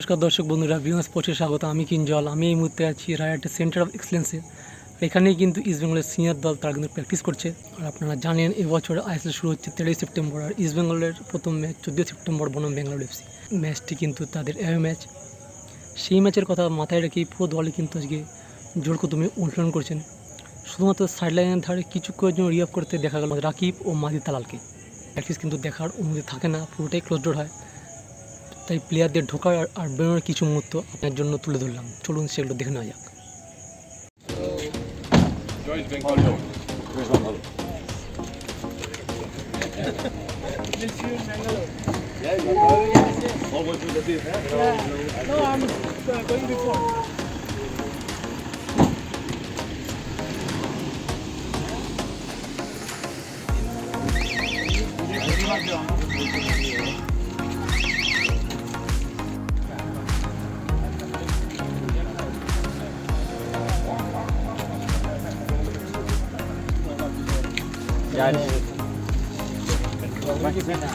নমস্কার দর্শক বন্ধুরা বিমান স্পোর্টসে স্বাগত। আমি কিঞ্জল আমি এই মুহূর্তে আছি রায়হাটের সেন্টার অফ এক্সেলেন্সে এখানেই কিন্তু ইস্ট বেঙ্গলের সিনিয়র দল তারা কিন্তু প্র্যাকটিস করছে। আর আপনারা জানেন এবছর আইএসএল শুরু হচ্ছে তেরোই সেপ্টেম্বর আর ইস্ট বেঙ্গলের প্রথম ম্যাচ চোদ্দোই সেপ্টেম্বর বনাম ব্যাঙ্গালোর এফসি ম্যাচটি কিন্তু তাদের এ ম্যাচ সেই ম্যাচের কথা মাথায় রেখে পুরো দলে কিন্তু আজকে জোর কদমে অনুশীলন করছেন। শুধুমাত্র সাইডলাইনের ধারে কিছু জন্য রিয়াপ করতে দেখা গেল রাকিব ও মাদি তালালকে। প্র্যাকটিস কিন্তু দেখার অনুমতি থাকে না, পুরোটাই ক্লোজ ডোর হয়। তাই প্লেয়ারদের ঢোকার আর বেরোনোর কিছু মুহূর্ত আপনার জন্য তুলে ধরলাম। চলুন সেগুলো দেখে নেওয়া যাক। Yeah. Jadi. Masih beda.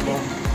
Thank you.